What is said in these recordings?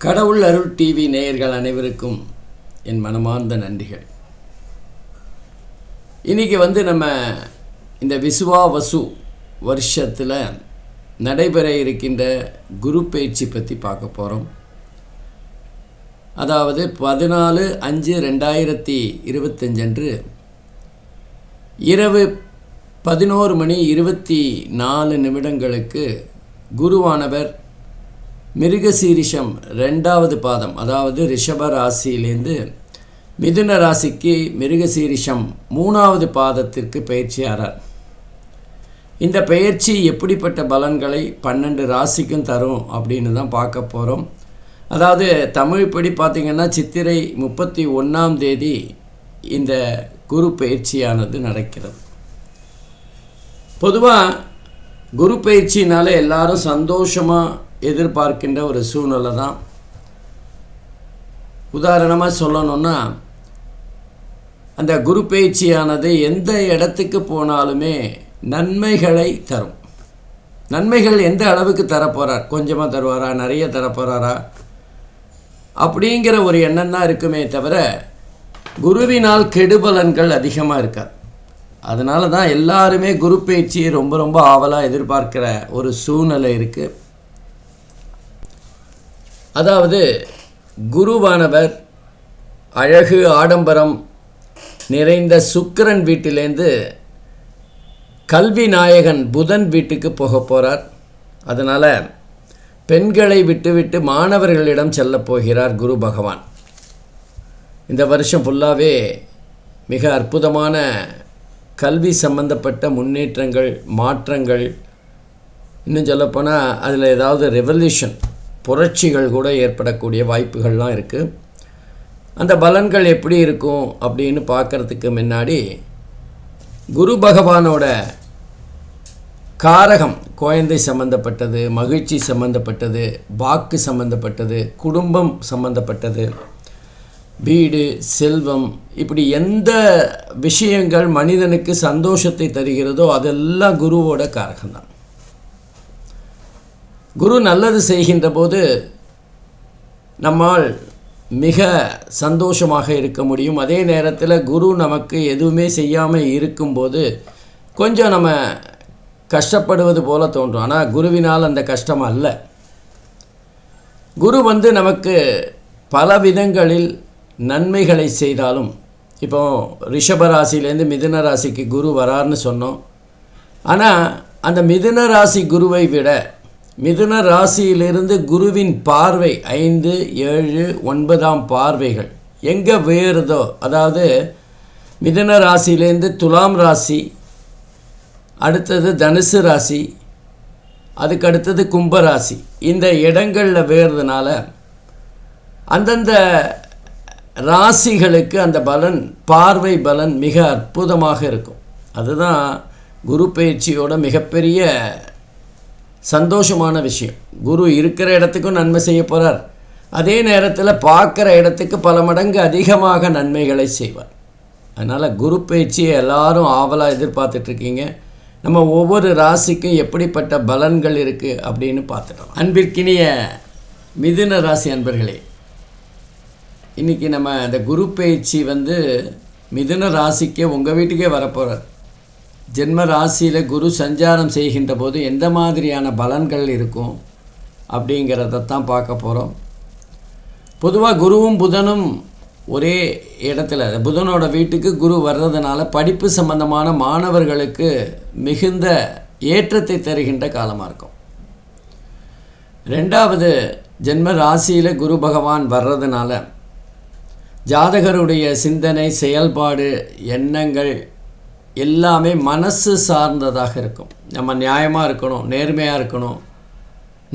கடவுள் அருள் டிவி நேயர்கள் அனைவருக்கும் என் மனமார்ந்த நன்றிகள். இன்றைக்கி வந்து நம்ம இந்த விசுவா வசு வருஷத்தில் நடைபெற இருக்கின்ற குரு பயிற்சி பற்றி பார்க்க போகிறோம் அதாவது பதினாலு அஞ்சு ரெண்டாயிரத்தி இருபத்தஞ்சன்று இரவு பதினோரு மணி இருபத்தி நாலு நிமிடங்களுக்கு குருவானவர் மிருகசீரிஷம் ரெண்டாவது பாதம் அதாவது ரிஷப ராசியிலேருந்து மிதுன ராசிக்கு மிருகசீரிஷம் மூணாவது பாதத்திற்கு பயிற்சியாரார். இந்த பயிற்சி எப்படிப்பட்ட பலன்களை பன்னெண்டு ராசிக்கும் தரும் அப்படின்னு தான் பார்க்க போகிறோம் அதாவது தமிழ் படி பார்த்திங்கன்னா சித்திரை முப்பத்தி ஒன்றாம் தேதி இந்த குரு பயிற்சியானது நடக்கிறது. பொதுவாக குரு பயிற்சினால எல்லாரும் சந்தோஷமாக எதிர்பார்க்கின்ற ஒரு சூழ்நிலை தான். உதாரணமாக சொல்லணுன்னா அந்த குரு பயிற்சியானது எந்த இடத்துக்கு போனாலுமே நன்மைகளை தரும். நன்மைகள் எந்த அளவுக்கு தரப்போகிறார் கொஞ்சமாக தருவாரா? நிறைய தரப்போகிறாரா அப்படிங்கிற ஒரு எண்ணம் தான் இருக்குமே தவிர குருவினால் கெடுபலன்கள் அதிகமாக இருக்காது. அதனால தான் எல்லாருமே குரு பயிற்சியை ரொம்ப ரொம்ப ஆவலாக எதிர்பார்க்கிற ஒரு சூழ்நிலை இருக்குது அதாவது குருவானவர் அழகு ஆடம்பரம் நிறைந்த சுக்கிரன் வீட்டிலேருந்து கல்வி நாயகன் புதன் வீட்டுக்கு போக போகிறார் அதனால் பெண்களை விட்டுவிட்டு மாணவர்களிடம் செல்லப் போகிறார் குரு பகவான். இந்த வருஷம் ஃபுல்லாகவே மிக அற்புதமான கல்வி சம்பந்தப்பட்ட முன்னேற்றங்கள் மாற்றங்கள். இன்னும் சொல்லப்போனால் அதில் ஏதாவது ரெவல்யூஷன் புரட்சிகள் கூட ஏற்படக்கூடிய வாய்ப்புகள்லாம் இருக்குது அந்த பலன்கள் எப்படி இருக்கும் அப்படின்னு பார்க்குறதுக்கு முன்னாடி குரு பகவானோட காரகம் குழந்தை சம்பந்தப்பட்டது மகிழ்ச்சி சம்பந்தப்பட்டது வாக்கு சம்பந்தப்பட்டது குடும்பம் சம்பந்தப்பட்டது வீடு செல்வம் இப்படி எந்த விஷயங்கள் மனிதனுக்கு சந்தோஷத்தை தருகிறதோ அதெல்லாம் குருவோட காரகம்தான். குரு நல்லது செய்கின்ற போது நம்மால் மிக சந்தோஷமாக இருக்க முடியும். அதே நேரத்தில் குரு நமக்கு எதுவுமே செய்யாமல் இருக்கும்போது கொஞ்சம் நம்ம கஷ்டப்படுவது போல தோன்றும். ஆனால் குருவினால் அந்த கஷ்டம் அல்ல. குரு வந்து நமக்கு பல விதங்களில் நன்மைகளை செய்தாலும் இப்போ ரிஷப ராசிலேருந்து மிதுன ராசிக்கு குரு வரார்னு சொன்னோம். ஆனால் அந்த மிதுன ராசி குருவை விட மிதுன ராசியிலிருந்து குருவின் பார்வை ஐந்து ஏழு ஒன்பதாம் பார்வைகள். எங்கே வேறுதோ அதாவது மிதுன ராசியிலேருந்து துலாம் ராசி அடுத்தது தனுசு ராசி அதுக்கு அடுத்தது கும்பராசி இந்த இடங்களில் வேறுறதுனால அந்தந்த ராசிகளுக்கு அந்த பலன் பார்வை பலன் மிக அற்புதமாக இருக்கும். அதுதான் குரு பயிற்சியோட மிகப்பெரிய சந்தோஷமான விஷயம். குரு இருக்கிற இடத்துக்கும் நன்மை செய்ய போகிறார் அதே நேரத்தில் பார்க்குற இடத்துக்கு பல மடங்கு அதிகமாக நன்மைகளை செய்வார். அதனால் குரு பயிற்சியை எல்லாரும் ஆவலாக எதிர்பார்த்துட்ருக்கீங்க. நம்ம ஒவ்வொரு ராசிக்கும் எப்படிப்பட்ட பலன்கள் இருக்குது அப்படின்னு பார்த்துட்டோம் அன்பிற்கினிய மிதுன ராசி அன்பர்களே இன்றைக்கி நம்ம இந்த குரு பயிற்சி வந்து மிதுன ராசிக்கே உங்கள் வீட்டுக்கே வரப்போகிறார் ஜென்ம ராசியில் குரு சஞ்சாரம் செய்கின்ற போது எந்த மாதிரியான பலன்கள் இருக்கும் அப்படிங்கிறத தான் பார்க்க போகிறோம் பொதுவாக குருவும் புதனும் ஒரே இடத்துல புதனோட வீட்டுக்கு குரு வர்றதுனால படிப்பு சம்பந்தமான மாணவர்களுக்கு மிகுந்த ஏற்றத்தை தருகின்ற காலமாக இருக்கும். ரெண்டாவது ஜென்ம ராசியில் குரு பகவான் வர்றதுனால ஜாதகருடைய சிந்தனை செயல்பாடு எண்ணங்கள் எல்லாமே மனசு சார்ந்ததாக இருக்கும். நம்ம நியாயமாக இருக்கணும் நேர்மையாக இருக்கணும்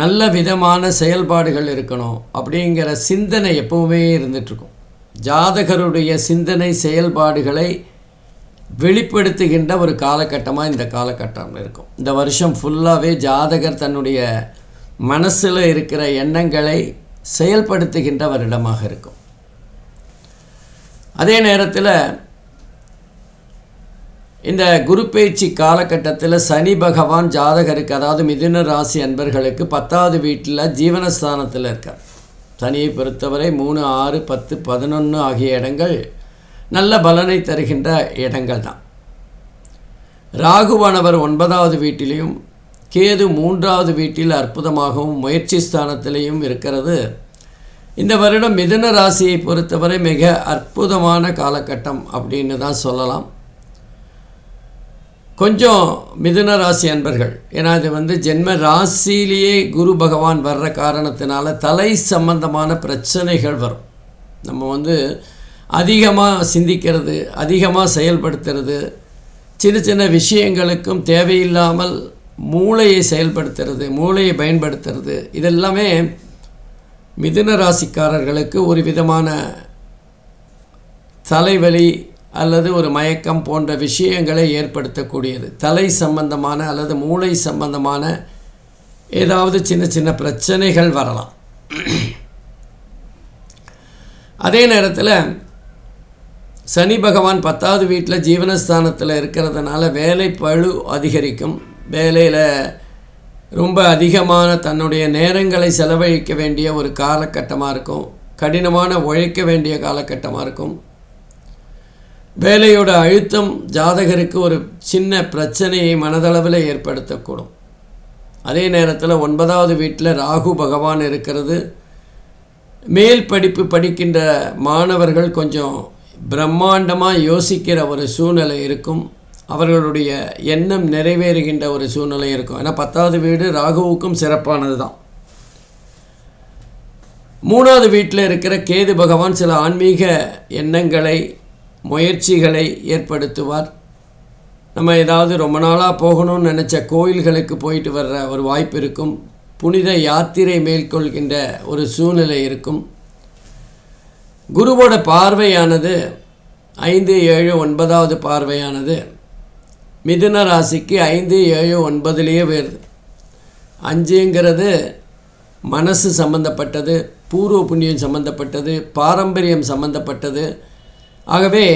நல்ல விதமான செயல்பாடுகள் இருக்கணும் அப்படிங்கிற சிந்தனை எப்பவுமே இருந்துகிட்ருக்கும் ஜாதகருடைய சிந்தனை செயல்பாடுகளை வெளிப்படுத்துகின்ற ஒரு காலகட்டமாக இந்த காலகட்டம் இருக்கும். இந்த வருஷம் ஃபுல்லாகவே ஜாதகர் தன்னுடைய மனசில் இருக்கிற எண்ணங்களை செயல்படுத்துகின்ற வருடமாக இருக்கும். அதே நேரத்தில் இந்த குரு காலகட்டத்தில் சனி பகவான் ஜாதகருக்கு அதாவது மிதுன ராசி அன்பர்களுக்கு பத்தாவது வீட்டில் ஜீவனஸ்தானத்தில் இருக்கார். சனியை பொறுத்தவரை மூணு ஆறு பத்து பதினொன்று ஆகிய இடங்கள் நல்ல பலனை தருகின்ற இடங்கள் தான். ராகுவானவர் ஒன்பதாவது வீட்டிலையும் கேது மூன்றாவது வீட்டில் அற்புதமாகவும் முயற்சி ஸ்தானத்திலையும் இருக்கிறது. இந்த வருடம் மிதுன ராசியை பொறுத்தவரை மிக அற்புதமான காலகட்டம் அப்படின்னு தான் சொல்லலாம். கொஞ்சம் மிதுன ராசி அன்பர்கள். ஏன்னா இது வந்து ஜென்ம ராசியிலேயே குரு பகவான் வர்ற காரணத்தினால தலை சம்பந்தமான பிரச்சனைகள் வரும். நம்ம வந்து அதிகமாக சிந்திக்கிறது அதிகமாக செயல்படுத்துறது சின்ன சின்ன விஷயங்களுக்கும் தேவையில்லாமல் மூளையை செயல்படுத்துறது மூளையை பயன்படுத்துறது இதெல்லாமே மிதுன ராசிக்காரர்களுக்கு ஒரு விதமான தலைவலி அல்லது ஒரு மயக்கம் போன்ற விஷயங்களை ஏற்படுத்தக்கூடியது. தலை சம்பந்தமான அல்லது மூளை சம்பந்தமான ஏதாவது சின்ன சின்ன பிரச்சனைகள் வரலாம். அதே நேரத்தில் சனி பகவான் பத்தாவது வீட்டில் ஜீவனஸ்தானத்தில் இருக்கிறதுனால வேலை பழு அதிகரிக்கும். வேலையில் ரொம்ப அதிகமான தன்னுடைய நேரங்களை செலவழிக்க வேண்டிய ஒரு காலகட்டமாக இருக்கும். கடினமான உழைக்க வேண்டிய காலகட்டமாக இருக்கும். வேலையோட அழுத்தம் ஜாதகருக்கு ஒரு சின்ன பிரச்சனையை மனதளவில் ஏற்படுத்தக்கூடும். அதே நேரத்தில் ஒன்பதாவது வீட்டில் ராகு பகவான் இருக்கிறது. மேல் படிப்பு படிக்கின்ற மாணவர்கள் கொஞ்சம் பிரம்மாண்டமாக யோசிக்கிற ஒரு சூழ்நிலை இருக்கும். அவர்களுடைய எண்ணம் நிறைவேறுகின்ற ஒரு சூழ்நிலை இருக்கும். ஏன்னா பத்தாவது வீடு ராகுவுக்கும் சிறப்பானது தான். மூணாவது வீட்டில் இருக்கிற கேது பகவான் சில ஆன்மீக எண்ணங்களை முயற்சிகளை ஏற்படுத்துவார். நம்ம ஏதாவது ரொம்ப நாளாக போகணும்னு நினச்ச கோயில்களுக்கு போயிட்டு வர்ற ஒரு வாய்ப்பு இருக்கும். புனித யாத்திரை மேற்கொள்கின்ற ஒரு சூழ்நிலை இருக்கும். குருவோட பார்வையானது ஐந்து ஏழு ஒன்பதாவது பார்வையானது. மிதுன ராசிக்கு ஐந்து ஏழு ஒன்பதுலேயே வருது. அஞ்சுங்கிறது மனசு சம்பந்தப்பட்டது பூர்வ புண்ணியம் சம்பந்தப்பட்டது பாரம்பரியம் சம்பந்தப்பட்டது ஆகவே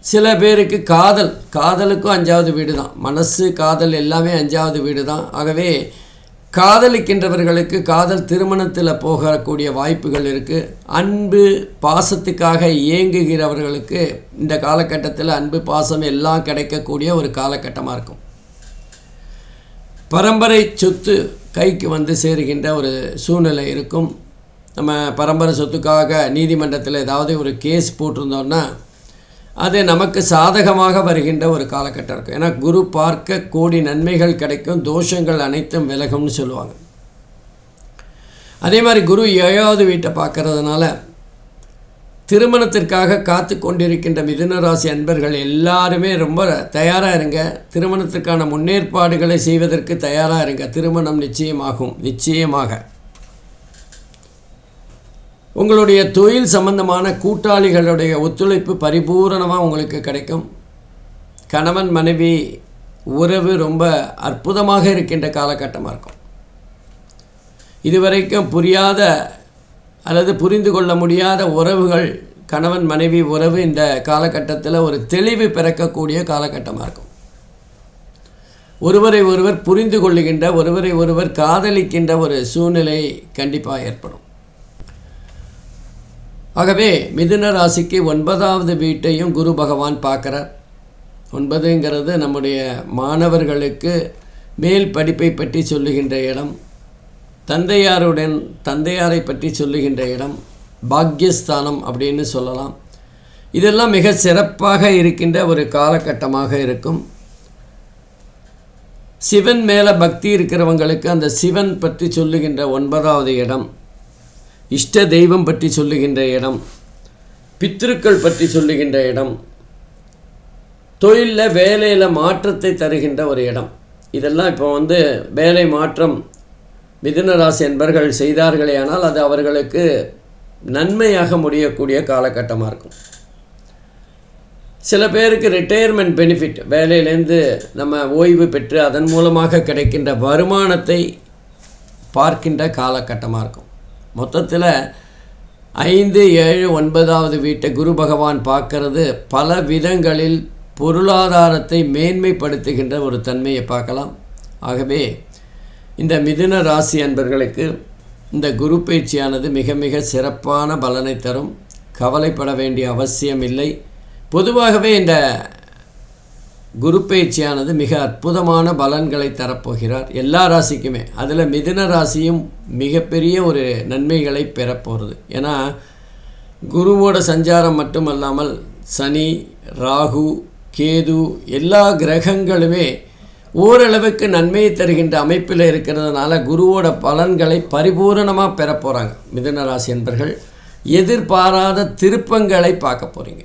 சில பேருக்கு காதல் காதலுக்கும் அஞ்சாவது வீடு தான் மனசு காதல் எல்லாமே அஞ்சாவது வீடு தான் ஆகவே காதலிக்கின்றவர்களுக்கு காதல் திருமணத்தில் போகக்கூடிய வாய்ப்புகள் இருக்குது அன்பு பாசத்துக்காக இயங்குகிறவர்களுக்கு இந்த காலகட்டத்தில் அன்பு பாசம் எல்லாம் கிடைக்கக்கூடிய ஒரு காலகட்டமாக இருக்கும். பரம்பரை சொத்து கைக்கு வந்து சேருகின்ற ஒரு சூழ்நிலை இருக்கும். நம்ம பரம்பரை சொத்துக்காக நீதிமன்றத்தில் ஏதாவது ஒரு கேஸ் போட்டிருந்தோன்னா அது நமக்கு சாதகமாக வருகின்ற ஒரு காலகட்டம் இருக்கும் ஏன்னா குரு பார்க்க கோடி நன்மைகள் கிடைக்கும் தோஷங்கள் அனைத்தும் விலகும்னு சொல்லுவாங்க. அதே மாதிரி குரு ஏழாவது வீட்டை பார்க்கறதுனால திருமணத்திற்காக காத்து கொண்டிருக்கின்ற மிதுனராசி அன்பர்கள் எல்லாருமே ரொம்ப தயாராக இருங்க. திருமணத்திற்கான முன்னேற்பாடுகளை செய்வதற்கு தயாராக இருங்க. திருமணம் நிச்சயமாகும். நிச்சயமாக. உங்களுடைய தொழில் சம்பந்தமான கூட்டாளிகளுடைய ஒத்துழைப்பு பரிபூரணமாக உங்களுக்கு கிடைக்கும். கணவன் மனைவி உறவு ரொம்ப அற்புதமாக இருக்கின்ற காலகட்டமாக இருக்கும். இதுவரைக்கும் புரியாத அல்லது புரிந்து கொள்ள முடியாத உறவுகள் கணவன் மனைவி உறவு இந்த காலகட்டத்தில் ஒரு தெளிவு பிறக்கக்கூடிய காலகட்டமாக இருக்கும். ஒருவரை ஒருவர் புரிந்து கொள்ளுகின்ற ஒருவரை ஒருவர் காதலிக்கின்ற ஒரு சூழ்நிலை கண்டிப்பாக ஏற்படும். ஆகவே மிதுன ராசிக்கு ஒன்பதாவது வீட்டையும் குரு பகவான் பார்க்குறார். ஒன்பதுங்கிறது நம்முடைய மாணவர்களுக்கு மேல் படிப்பை பற்றி சொல்லுகின்ற இடம் தந்தையாருடன் தந்தையாரை பற்றி சொல்லுகின்ற இடம் பாக்யஸ்தானம் அப்படின்னு சொல்லலாம். இதெல்லாம் மிக சிறப்பாக இருக்கின்ற ஒரு காலகட்டமாக இருக்கும். சிவன் மேலே பக்தி இருக்கிறவங்களுக்கு அந்த சிவன் பற்றி சொல்லுகின்ற ஒன்பதாவது இடம் இஷ்ட தெய்வம் பற்றி சொல்லுகின்ற இடம் பித்திருக்கள் பற்றி சொல்லுகின்ற இடம் தொழிலில் வேலையில் மாற்றத்தை தருகின்ற ஒரு இடம். இதெல்லாம் இப்போ வந்து வேலை மாற்றம் மிதுனராசி என்பர்கள் செய்தார்களே ஆனால் அது அவர்களுக்கு நன்மையாக முடியக்கூடிய காலகட்டமாக இருக்கும். சில பேருக்கு ரிட்டையர்மெண்ட் பெனிஃபிட் வேலையிலேருந்து நம்ம ஓய்வு பெற்று அதன் மூலமாக கிடைக்கின்ற வருமானத்தை பார்க்கின்ற காலகட்டமாக இருக்கும். மொத்தத்தில் ஐந்து ஏழு ஒன்பதாவது வீட்டை குரு பகவான் பார்க்கறது பல விதங்களில் பொருளாதாரத்தை மேன்மைப்படுத்துகின்ற ஒரு தன்மையை பார்க்கலாம். ஆகவே இந்த மிதுன ராசி அன்பர்களுக்கு இந்த குரு பயிற்சியானது மிக மிக சிறப்பான பலனை தரும். கவலைப்பட வேண்டிய அவசியம் இல்லை. பொதுவாகவே இந்த குரு பயிற்சியானது மிக அற்புதமான பலன்களை தரப்போகிறார். எல்லா ராசிக்குமே. அதில் மிதுன ராசியும் மிகப்பெரிய ஒரு நன்மைகளை பெறப்போகிறது ஏன்னா குருவோட சஞ்சாரம் மட்டுமல்லாமல் சனி ராகு கேது எல்லா கிரகங்களுமே ஓரளவுக்கு நன்மையை தருகின்ற அமைப்பில் இருக்கிறதுனால குருவோட பலன்களை பரிபூரணமாக பெற போகிறாங்க மிதுன ராசி என்பர்கள். எதிர்பாராத திருப்பங்களை பார்க்க போகிறீங்க